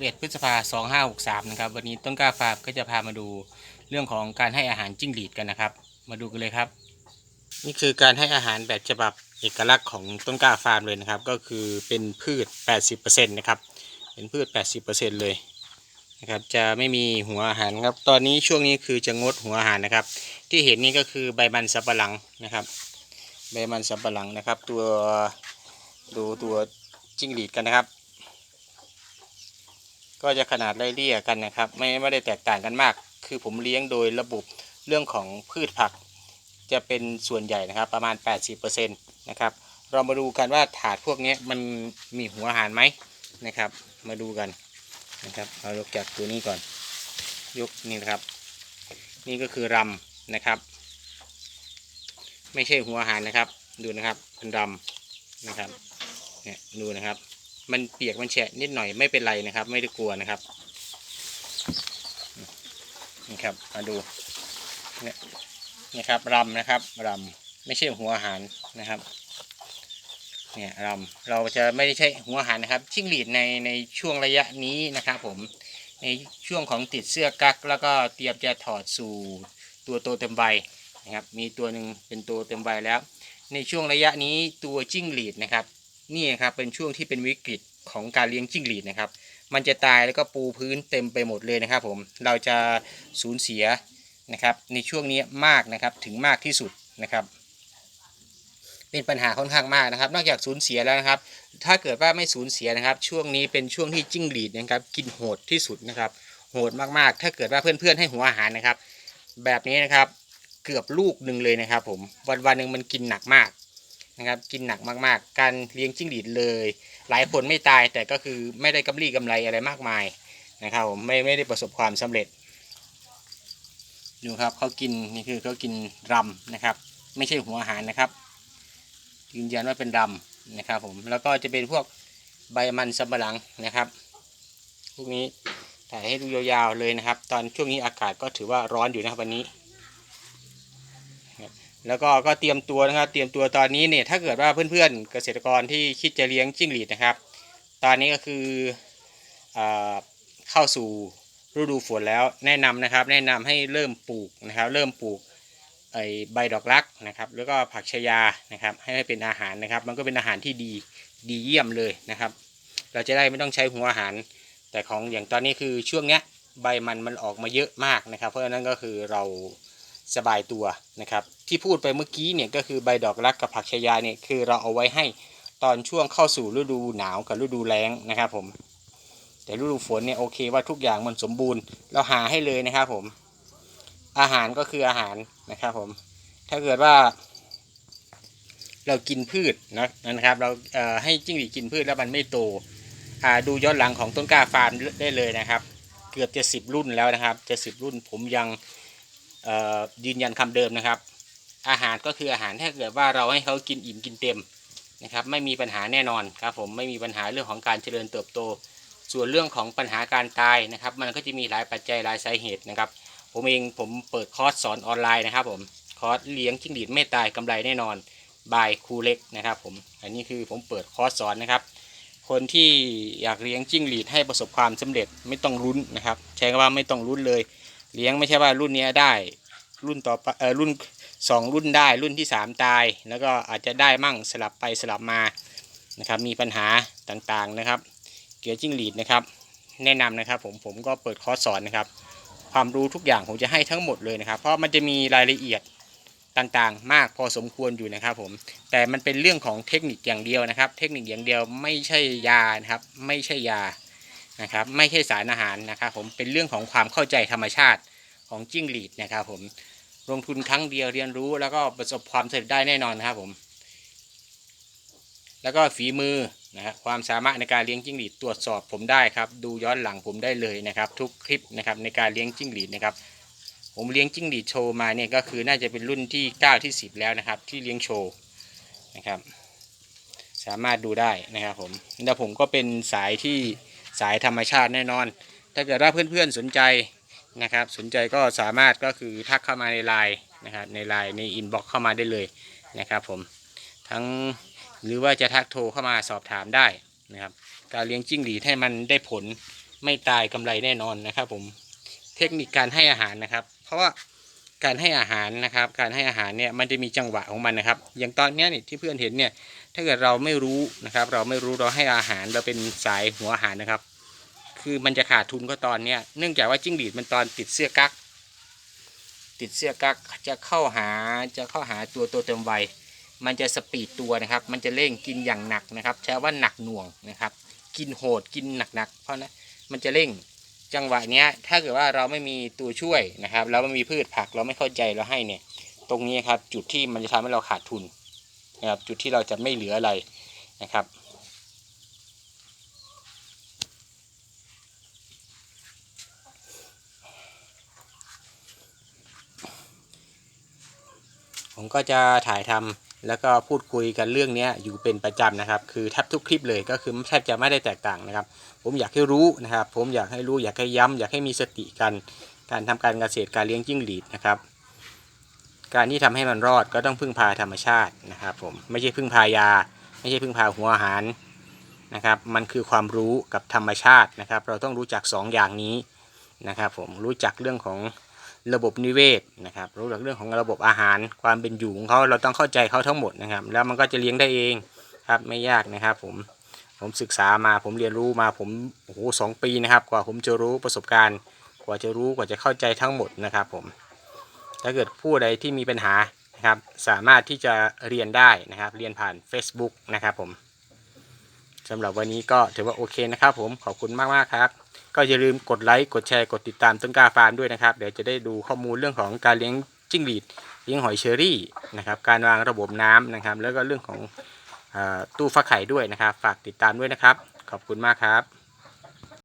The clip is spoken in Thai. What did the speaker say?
11 พฤษภา2563นะครับ วันนี้ต้นกล้าฟาร์มก็จะพามาดูเรื่องของการให้อาหารจิ้งหรีดกันนะครับ มาดูกันเลยครับ นี่คือการให้อาหารแบบฉบับเอกลักษณ์ของต้นกล้าฟาร์มเลยนะครับ ก็คือเป็นพืช 80%นะครับ เป็นพืช 80%เลยนะครับจะไม่มีหัวอาหารครับ ตอนนี้ช่วงนี้คือจะงดหัวอาหารนะครับ ที่เห็นนี่ก็คือใบมันสับปะหลังนะครับ ใบมันสับปะหลังนะครับ ตัวดูตัวจิ้งหรีดกันนะครับ ก็จะขนาดไล่เลี่ยกันนะครับ ไม่ไม่ได้แตกต่างกันมาก คือผมเลี้ยงโดยระบบเรื่องของพืชผัก จะเป็นส่วนใหญ่นะครับ ประมาณ 80%นะครับเรามาดูกันว่าถาดพวกนี้มันมีหัวอาหารไหมนะครับ มาดูกันนะครับเอายกจากตัวนี้ก่อน ยกนี่นะครับ นี่ก็คือรำนะครับ ไม่ใช่หัวอาหารนะครับ ดูนะครับเป็นรำนะครับเนี่ยดูนะครับ มันเปียกมันแฉะนิดหน่อยไม่เป็นไรนะครับ ไม่ได้กลัวนะครับนี่ครับมาดูเนี่ยนี่ครับรำนะครับรำไม่ใช่หัวอาหารนะครับ เนี่ยรำเราจะไม่ได้ใช้หัวอาหารนะครับ จิ้งหรีดในในช่วงระยะนี้นะครับ ผมในช่วงของติดเสื้อกั๊กแล้วก็เตรียมจะถอดสู่ตัวโตเต็มใบนะครับ มีตัวหนึ่งเป็นตัวเต็มใบแล้ว ในช่วงระยะนี้ตัวจิ้งหรีดนะครับ นี่ครับเป็นช่วงที่เป็นวิกฤตของการเลี้ยงจิ้งหรีดนะครับ มันจะตายแล้วก็ปูพื้นเต็มไปหมดเลยนะครับผมเราจะสูญเสียนะครับ ในช่วงนี้มากนะครับถึงมากที่สุดนะครับ เป็นปัญหาค่อนข้างมากนะครับ นอกจากสูญเสียแล้วนะครับ ถ้าเกิดว่าไม่สูญเสียนะครับ ช่วงนี้เป็นช่วงที่จิ้งหรีดนะครับกินโหดที่สุดนะครับ โหดมากๆ ถ้าเกิดว่าเพื่อนๆให้หัวอาหารนะครับ แบบนี้นะครับเกือบลูกหนึ่งเลยนะครับ ผมวันวันๆหนึ่งมันกินหนักมาก นะครับกินหนักมากๆ การเลี้ยงจิ้งหรีดเลย หลายคนไม่ตายแต่ก็คือไม่ได้กำไรกำไรอะไรมากมายนะครับผมไม่ไม่ได้ประสบความสำเร็จดูครับเขากินนี่คือเขากินรำนะครับ ไม่ใช่หัวอาหารนะครับยืนยันว่าเป็นรำนะครับผมแล้วก็จะเป็นพวกใบมันสำปะหลังนะครับ พวกนี้ถ่ายให้ดูยาวๆเลยนะครับ ตอนช่วงนี้อากาศก็ถือว่าร้อนอยู่นะครับวันนี้ แล้วก็ก็เตรียมตัวนะครับ เตรียมตัวตอนนี้เนี่ยถ้าเกิดว่าเพื่อนๆเกษตรกรที่คิดจะเลี้ยงจิ้งหรีดนะครับ ตอนนี้ก็คืออเข้าสู่ฤดูฝนแล้วแนะนำนะครับ แนะนำให้เริ่มปลูกนะครับ เริ่มปลูกไอใบดอกรักนะครับ แล้วก็ผักชยานะครับ ให้เป็นอาหารนะครับ มันก็เป็นอาหารที่ดีดีเยี่ยมเลยนะครับ เราจะได้ไม่ต้องใช้หัวอาหาร แต่ของอย่างตอนนี้คือช่วงเนี้ยใบมันมันออกมาเยอะมากนะครับ เพราะฉะนั้นก็คือเรา สบายตัวนะครับ ที่พูดไปเมื่อกี้เนี่ยก็คือใบดอกรักกับผักชายาเนี่ยคือเราเอาไว้ให้ตอนช่วงเข้าสู่ฤดูหนาวกับฤดูแล้งนะครับผมแต่ฤดูฝนเนี่ยโอเคว่าทุกอย่างมันสมบูรณ์ เราหาให้เลยนะครับผม อาหารก็คืออาหารนะครับผม ถ้าเกิดว่า เรากินพืชนะนะครับ เราเอ่อให้จิ้งหรีดกินพืชแล้วมันไม่โตดูย้อนหลังของต้นกล้าฟาร์มได้เลยนะครับ เกือบจะสิบรุ่นแล้วนะครับ จะสิบรุ่นผมยัง ยืนยันคำเดิมนะครับ อาหารก็คืออาหารถ้าเกิดว่าเราให้เขากินอิ่มกินเต็มนะครับ ไม่มีปัญหาแน่นอนครับผมไม่มีปัญหาเรื่องของการเจริญเติบโต ส่วนเรื่องของปัญหาการตายนะครับ มันก็จะมีหลายปัจจัยหลายสาเหตุนะครับ ผมเองผมเปิดคอร์สสอนออนไลน์นะครับผมคอร์สเลี้ยงจิ้งหรีดไม่ตายกำไรแน่นอนบายครูเล็กนะครับผมอันนี้คือผมเปิดคอร์สสอนนะครับ คนที่อยากเลี้ยงจิ้งหรีดให้ประสบความสำเร็จไม่ต้องลุ้นนะครับ ใช้คำว่าไม่ต้องลุ้นเลย เลี้ยงไม่ใช่ว่ารุ่นนี้ได้ รุ่นต่อไปเออรุ่นสองรุ่นได้รุ่นที่สามตาย แล้วก็อาจจะได้มั่งสลับไปสลับมานะครับ มีปัญหาต่างๆนะครับ เกี่ยวจิ้งหรีดนะครับ แนะนำนะครับ ผมผมก็เปิดคอร์สสอนนะครับ ความรู้ทุกอย่างผมจะให้ทั้งหมดเลยนะครับ เพราะมันจะมีรายละเอียดต่างๆ มากพอสมควรอยู่นะครับผมแต่มันเป็นเรื่องของเทคนิคอย่างเดียวนะครับ เทคนิคอย่างเดียวไม่ใช่ยานะครับ ไม่ใช่ยา นะครับไม่ใช่สารอาหารนะครับผมเป็นเรื่องของความเข้าใจธรรมชาติของจิ้งหรีดนะครับผมลงทุนครั้งเดียวเรียนรู้แล้วก็ประสบความสำเร็จได้แน่นอนนะครับผม แล้วก็ฝีมือนะครับความสามารถในการเลี้ยงจิ้งหรีดตรวจสอบผมได้ครับ ดูย้อนหลังผมได้เลยนะครับ ทุกคลิปนะครับในการเลี้ยงจิ้งหรีดนะครับ ผมเลี้ยงจิ้งหรีดโชว์มาเนี่ยก็คือน่าจะเป็นรุ่นที่ 9 ที่ 10 แล้วนะครับ ที่เลี้ยงโชว์นะครับ สามารถดูได้นะครับผมแล้วผมก็เป็นสายที่ สายธรรมชาติแน่นอน ถ้าเกิดว่าเพื่อนๆสนใจนะครับ สนใจก็สามารถก็คือทักเข้ามาในไลน์นะครับในไลน์ในอินบ็อกเข้ามาได้เลยนะครับผมทั้งหรือว่าจะทักโทรเข้ามาสอบถามได้นะครับ การเลี้ยงจิ้งหรีดให้มันได้ผลไม่ตายกำไรแน่นอนนะครับ ผมเทคนิคการให้อาหารนะครับ เพราะว่าการให้อาหารนะครับ การให้อาหารเนี่ยมันจะมีจังหวะของมันนะครับ อย่างตอนนี้นี่ที่เพื่อนเห็นเนี่ย ถ้าเกิดเราไม่รู้นะครับ เราไม่รู้เราให้อาหารเราเป็นสายหัวอาหารนะครับ คือมันจะขาดทุนก็ตอนเนี้ยเนื่องจากว่าจิ้งหรีดมันตอนติดเสื้อกั๊กติดเสื้อกั๊กจะเข้าหาจะเข้าหาตัวตัวเต็มวัยมันจะสปีดตัวนะครับ มันจะเร่งกินอย่างหนักนะครับ ใช้ว่าหนักหน่วงนะครับ กินโหดกินหนักๆ เพราะนะมันจะเร่งจังหวะเนี้ยถ้าเกิดว่าเราไม่มีตัวช่วยนะครับ เราไม่มีพืชผักเราไม่เข้าใจเราให้เนี่ย ตรงนี้ครับจุดที่มันจะทำให้เราขาดทุน นะครับจุดที่เราจะไม่เหลืออะไรนะครับ ผมก็จะถ่ายทำแล้วก็พูดคุยกันเรื่องนี้อยู่เป็นประจำนะครับ คือแทบทุกคลิปเลยก็คือแทบจะไม่ได้แตกต่างนะครับ ผมอยากให้รู้นะครับ ผมอยากให้รู้อยากให้ย้ำอยากให้มีสติกันการทำการเกษตรการเลี้ยงจิ้งหรีดนะครับ การที่ทำให้มันรอดก็ต้องพึ่งพาธรรมชาตินะครับผมไม่ใช่พึ่งพายา ไม่ใช่พึ่งพาหัวอาหารนะครับ มันคือความรู้กับธรรมชาตินะครับ เราต้องรู้จักสองอย่างนี้นะครับผมรู้จักเรื่องของระบบนิเวศนะครับ รู้จักเรื่องของระบบอาหาร ความเป็นอยู่ของเขาเราต้องเข้าใจเขาทั้งหมดนะครับ แล้วมันก็จะเลี้ยงได้เองครับไม่ยากนะครับผมผมศึกษามาผมเรียนรู้มาผมโอ้โหสองปีนะครับ กว่าผมจะรู้ประสบการณ์ กว่าจะรู้กว่าจะเข้าใจทั้งหมดนะครับผม ถ้าเกิดผู้ใดที่มีปัญหานะครับ สามารถที่จะเรียนได้นะครับ เรียนผ่าน Facebook นะครับผมสำหรับวันนี้ก็ถือว่าโอเคนะครับ ผมขอบคุณมากๆครับ ก็อย่าลืมกดไลค์กดแชร์กดติดตามต้นกล้าฟาร์มด้วยนะครับ เดี๋ยวจะได้ดูข้อมูลเรื่องของการเลี้ยงจิ้งหรีดเลี้ยงหอยเชอรี่นะครับ การวางระบบน้ำนะครับ แล้วก็เรื่องของอตู้ฟักไข่ด้วยนะครับ ฝากติดตามด้วยนะครับ ขอบคุณมากครับ